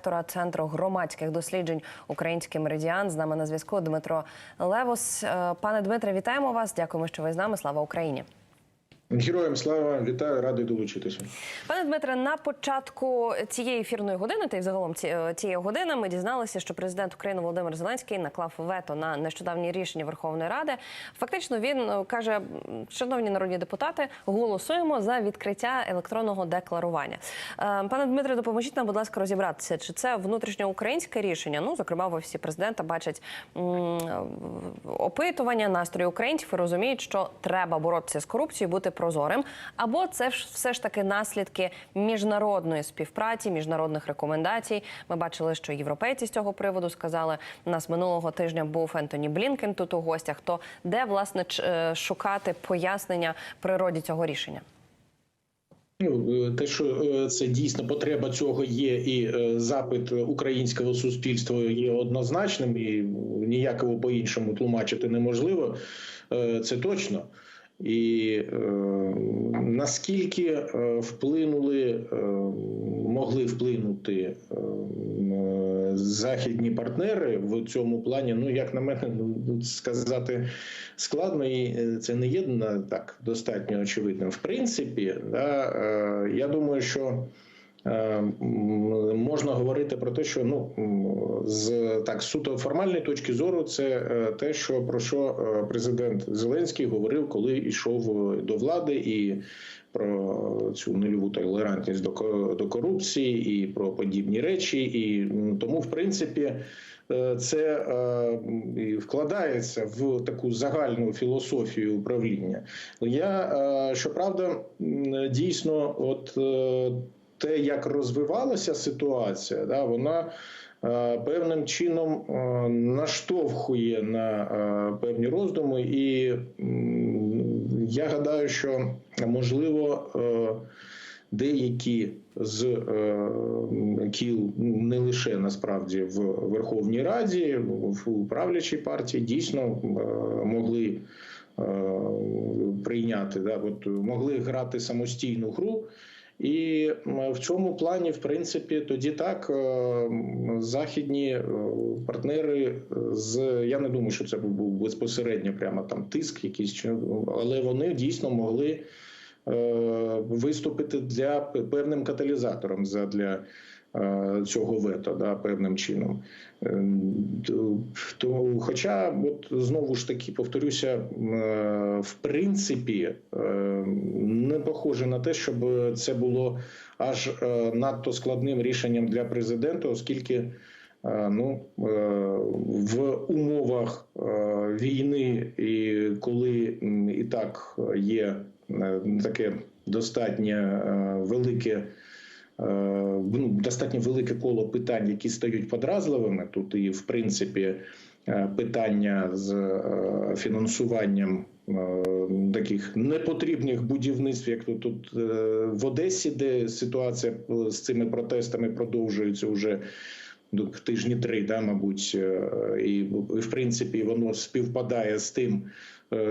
директора центру громадських досліджень Український меридіан з нами на зв'язку Дмитро Левус. Е, Пане Дмитре, вітаємо вас. Дякуємо, що ви з нами. Слава Україні. Героям слава вітаю, радий долучитися. Пане Дмитре, на початку цієї ефірної години, та й загалом е, цієї години, ми дізналися, що президент України Володимир Зеленський наклав вето на нещодавні рішення Верховної Ради. Фактично, він е, каже: шановні народні депутати, голосуємо за відкриття електронного декларування. Е, Пане Дмитре, допоможіть нам, будь ласка, розібратися, чи це внутрішньоукраїнське рішення? Ну, зокрема, в офісі президента бачать опитування настрої українців і розуміють, що треба боротися з корупцією, бути прозорим. Або це ж все ж таки наслідки міжнародної співпраці, міжнародних рекомендацій. Ми бачили, що європейці з цього приводу сказали. У нас минулого тижня був Ентоні Блінкен тут у гостях. То де власне е, шукати пояснення природі цього рішення? Ну е, те, що е, це дійсно потреба цього є, і запит українського суспільства є однозначним, і ніякого по-іншому тлумачити неможливо. Це точно. І е, наскільки е, вплинули, е, могли вплинути е, західні партнери в цьому плані, ну як на мене, ну, сказати складно, і е, це не є так достатньо очевидним. В принципі, да, е, я думаю, що. Е, Можна говорити про те, що ну з так суто формальної точки зору, це е, те, що про що е, президент Зеленський говорив, коли йшов до влади, і про цю нульову толерантність до до корупції, і про подібні речі. І тому, в принципі, це вкладається в таку загальну філософію управління. Я щоправда, дійсно, от те, як розвивалася ситуація, да, вона е, певним чином е, наштовхує на е, певні роздуми, і я гадаю, що можливо. Деякі з кіл не лише насправді в Верховній Раді, в управлячій партії дійсно могли прийняти, да, от, могли грати самостійну гру. І в цьому плані, в принципі, тоді так е, західні е, партнери з я не думаю, що це був безпосередньо прямо там тиск, якийсь але вони дійсно могли е, виступити для певним каталізатором для цього вето, да, певним чином. Е, то- хоча, от знову ж таки повторюся, е, в принципі, е, не похоже на те, щоб це було аж е, надто складним рішенням для президента, оскільки е, ну, е, в умовах е, війни, і коли і так є е, таке достатньо е, велике. Е, ну, достатньо велике коло питань, які стають подразливими. Тут і в принципі е, питання з е, фінансуванням таких непотрібних будівництв, як тут, тут в Одесі, де ситуація з цими протестами продовжується вже. ну, Тижні три, да, мабуть, і в принципі воно співпадає з тим,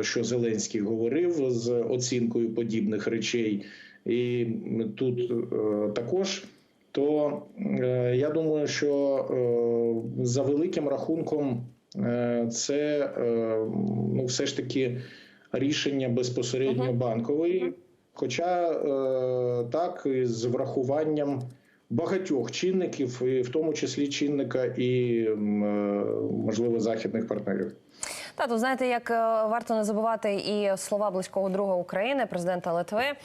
що Зеленський говорив з оцінкою подібних речей. І тут е, також, то е, я думаю, що е, за великим рахунком е, це е, ну, все ж таки рішення безпосередньо Мгм. банкової, хоча е, так і з врахуванням. Багатьох чинників, і в тому числі чинника і е, можливо західних партнерів. Та то знаєте, як е, варто не забувати і слова близького друга України, президента Литви е,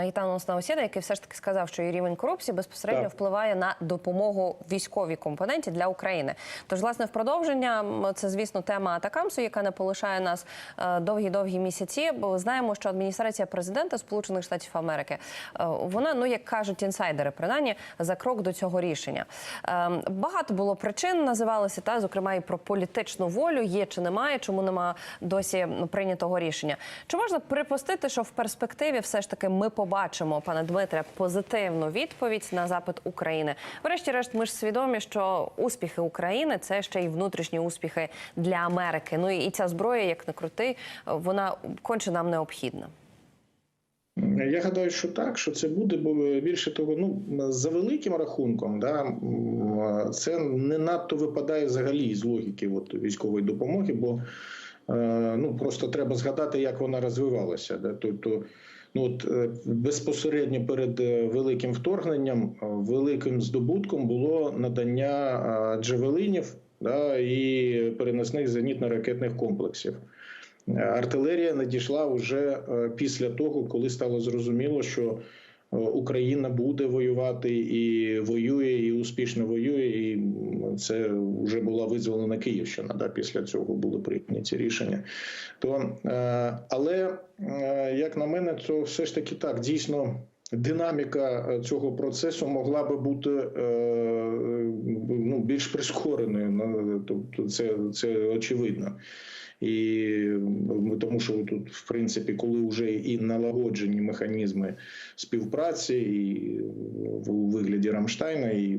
Гітанос Наусєда, який все ж таки сказав, що і рівень корупції безпосередньо Так. впливає на допомогу військовій компоненті для України. Тож, власне, в продовження це, звісно, тема Атакамсу, яка не полишає нас е, довгі-довгі місяці. Бо знаємо, що адміністрація президента Сполучених Штатів Америки е, вона, ну як кажуть інсайдери, принаймні за крок до цього рішення. Е, Багато було причин називалося, та зокрема і про політичну волю, є чи немає, чому нема досі прийнятого рішення. Чи можна припустити, що в перспективі все ж таки ми побачимо, пане Дмитре, позитивну відповідь на запит України? Врешті-решт, ми ж свідомі, що успіхи України це ще й внутрішні успіхи для Америки. Ну і ця зброя, як не крути, вона конче нам необхідна. Я гадаю, що так, що це буде, бо більше того, ну за великим рахунком, да, це не надто випадає взагалі з логіки от, військової допомоги, бо е, ну просто треба згадати, як вона розвивалася. Да, тобто, ну от е, безпосередньо перед е, великим вторгненням, е, великим здобутком було надання е, джевелинів да, і переносних зенітно-ракетних комплексів. Артилерія надійшла вже е, після того, коли стало зрозуміло, що е, Україна буде воювати і воює, і успішно воює. І це вже була визволена Київщина. Да, після цього були прийняті рішення. То, е, але е, як на мене, то все ж таки так дійсно. Динаміка е, цього процесу могла би бути е, ну, більш прискореною. Ну, Тобто, це, це очевидно. І тому, що тут, в принципі, коли вже і налагоджені механізми співпраці, і в вигляді Рамштайна, і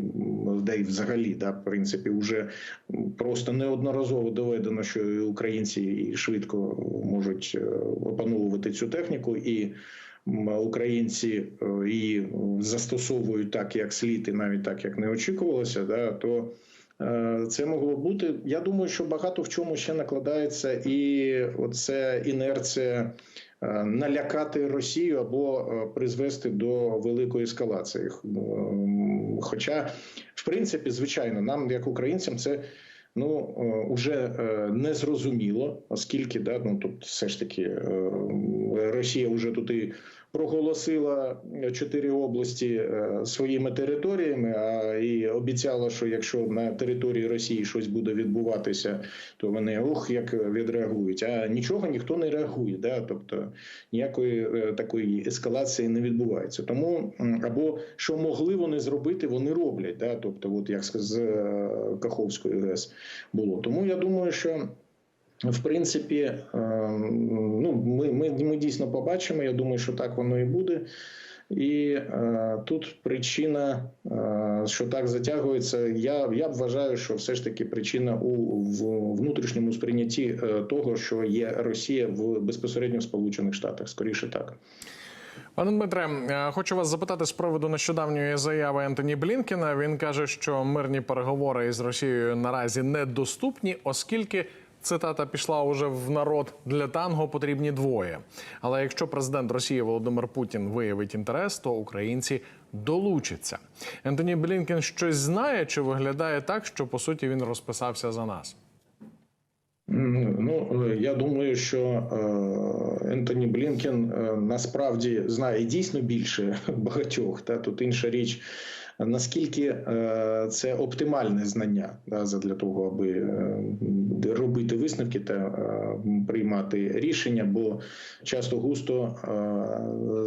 да й взагалі, да, в принципі, вже просто неодноразово доведено, що і українці швидко можуть е, опановувати цю техніку і. Українці е, її застосовують так, як слід, і навіть так, як не очікувалося, да, то Е, Це могло бути. Я думаю, що багато в чому ще накладається, і оце інерція е, налякати Росію або е, призвести до великої ескалації. Хоча, в принципі, звичайно, нам, як українцям, це. Ну е, уже не зрозуміло, оскільки да, ну тут все ж таки е, Росія вже тут і проголосила чотири області е, своїми територіями, а і обіцяла, що якщо на території Росії щось буде відбуватися, то вони ох як відреагують. А нічого ніхто не реагує. Да? Тобто ніякої е, такої ескалації не відбувається. Тому або що могли вони зробити, вони роблять. Да? Тобто, от як з е, Каховської ГЕС було. Тому я думаю, що. В принципі, е, ну ми, ми, ми дійсно побачимо. Я думаю, що так воно і буде. І е, тут причина, е, що так затягується, я, я вважаю, що все ж таки причина у в внутрішньому сприйнятті е, того, що є Росія в безпосередньо в Сполучених Штатах. Скоріше так. Пане Дмитре, е, хочу вас запитати з приводу нещодавньої заяви Ентоні Блінкена. Він каже, що мирні переговори із Росією наразі недоступні, оскільки цитата пішла уже в народ для танго потрібні двоє. Але якщо президент Росії Володимир Путін виявить інтерес, то українці долучаться. Ентоні Блінкен щось знає чи виглядає так, що по суті він розписався за нас? Ну я думаю, що е, Ентоні Блінкен е, насправді знає дійсно більше багатьох. Та тут інша річ. Наскільки е, це оптимальне знання да, для того, аби е, робити висновки та е, приймати рішення, бо часто густо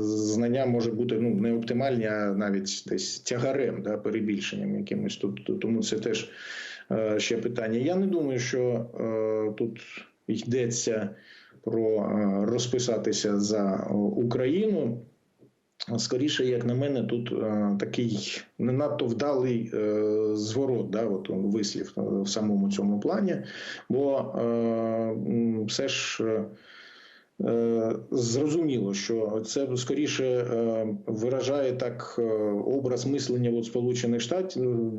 знання може бути ну не оптимальні, а навіть десь тягарем, да, перебільшенням якимось. Тут тому це теж ще питання. Я не думаю, що тут йдеться про розписатися за Україну. Скоріше, як на мене, тут е, такий не надто вдалий е, зворот, да, от вислів е, в самому цьому плані, бо е, все ж. е, Е, Зрозуміло, що це скоріше е, виражає так образ мислення от Сполучених Штатів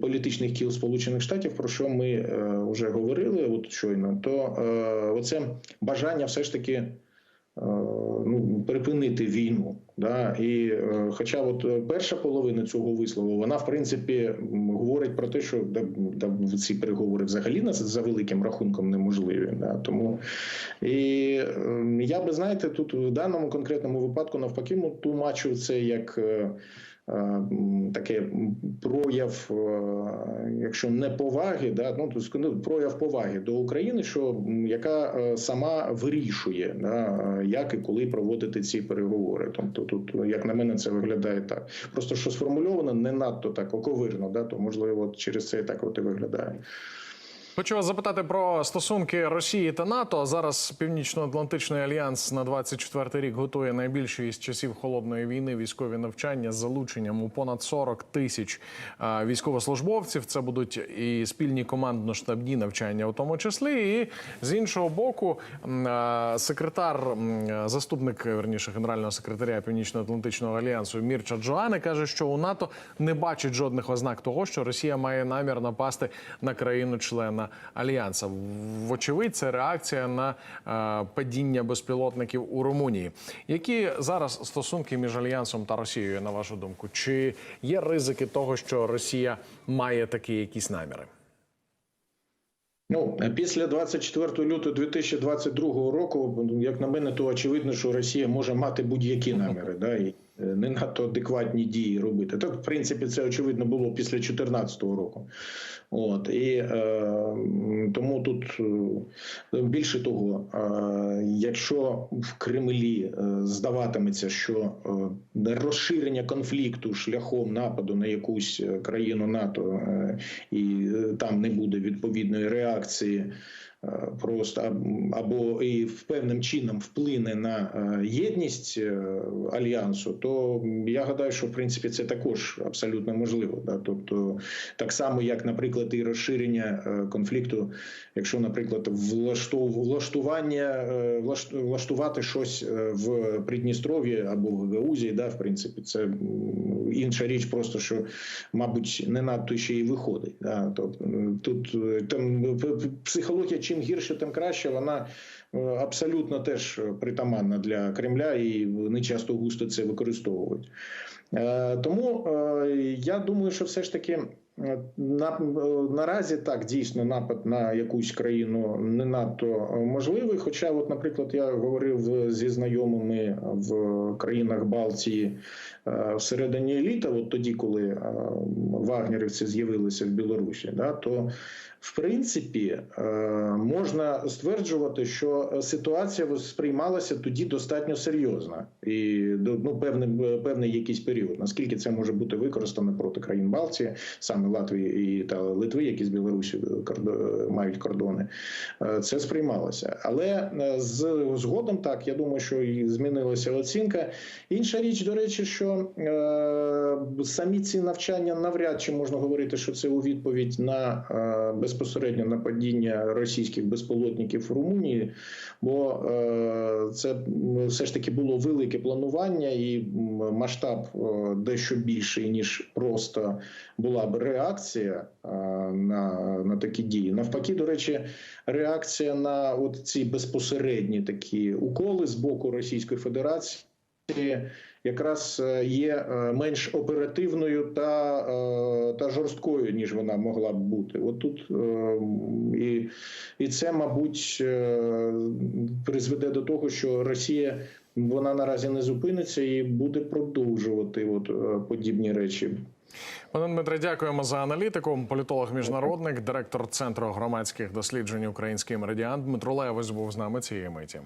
політичних кіл Сполучених Штатів, про що ми е, вже говорили, от щойно, то е, оце бажання все ж таки ну, припинити війну. Да? І е, хоча от е, перша половина цього вислову, вона в принципі говорить про те, що да, да, ці переговори взагалі на за великим рахунком неможливі. Да? Тому і е, я би знаєте, тут в даному конкретному випадку навпаки тумачив це як. Е, Таке прояв, е, якщо не поваги, да, ну, то ну, прояв поваги до України, що яка е, сама вирішує, да, як і коли проводити ці переговори. Тобто, тут, як на мене, це виглядає так. Просто що сформульовано не надто так оковирно, да, то можливо через це так от і виглядає. Хочу вас запитати про стосунки Росії та НАТО. Зараз Північно-Атлантичний альянс на 24 рік готує найбільші із часів холодної війни військові навчання з залученням у понад 40 тисяч військовослужбовців. Це будуть і спільні командно-штабні навчання, у тому числі. І з іншого боку, секретар, заступник верніше генерального секретаря Північно-Атлантичного альянсу Мірча Джоане каже, що у НАТО не бачить жодних ознак того, що Росія має намір напасти на країну-члена альянсу. Вочевидь, це реакція на е, падіння безпілотників у Румунії. Які зараз стосунки між альянсом та Росією, на вашу думку? Чи є ризики того, що Росія має такі якісь наміри? Ну, після 24 лютого 2022 року, як на мене, то очевидно, що Росія може мати будь-які наміри, да, не надто адекватні дії робити. Так, в принципі, це очевидно було після 2014 року. От і е, тому тут е, більше того, е, якщо в Кремлі е, здаватиметься, що е, розширення конфлікту шляхом нападу на якусь е, країну НАТО е, і е, там не буде відповідної реакції. Просто або і в певним чином вплине на е, єдність е, альянсу, то я гадаю, що в принципі це також абсолютно можливо. Да? Тобто, так само, як, наприклад, і розширення е, конфлікту, якщо, наприклад, влаштування влаштувати щось в Придністров'ї або в Гаузії, да, в принципі, це інша річ, просто що, мабуть, не надто ще й виходить. Да? Тобто тут там психологія, чим гірше, тим краще. Вона е, абсолютно теж притаманна для Кремля, і вони часто густо це використовують. Е, Тому е, я думаю, що все ж таки е, на, наразі так дійсно напад на якусь країну не надто можливий. Хоча, от, наприклад, я говорив зі знайомими в країнах Балтії всередині літа, от тоді, коли вагнерівці з'явилися в Білорусі, да, то в принципі можна стверджувати, що ситуація сприймалася тоді достатньо серйозно і ну, певний, певний якийсь період. Наскільки це може бути використано проти країн Балтії, саме Латвії і та Литви, які з Білорусі кордо- мають кордони, е, це сприймалося. Але е, з згодом так я думаю, що і змінилася оцінка. Інша річ, до речі, що е, самі ці навчання навряд чи можна говорити, що це у відповідь на е, безпосередньо на падіння російських безпілотників в Румунії, бо е, це все ж таки було велике планування і масштаб е, дещо більший ніж просто була б реакція на, на такі дії. Навпаки, до речі, реакція на от ці безпосередні такі уколи з боку Російської Федерації якраз е, є е, менш оперативною та, е, та жорсткою, ніж вона могла б бути. От тут і, і це, мабуть, призведе до того, що Росія вона наразі не зупиниться і буде продовжувати от е, подібні речі. Пане Дмитре, дякуємо за аналітику. Політолог міжнародник, директор центру громадських досліджень Український меридіан Дмитро Левець був з нами цієї миті.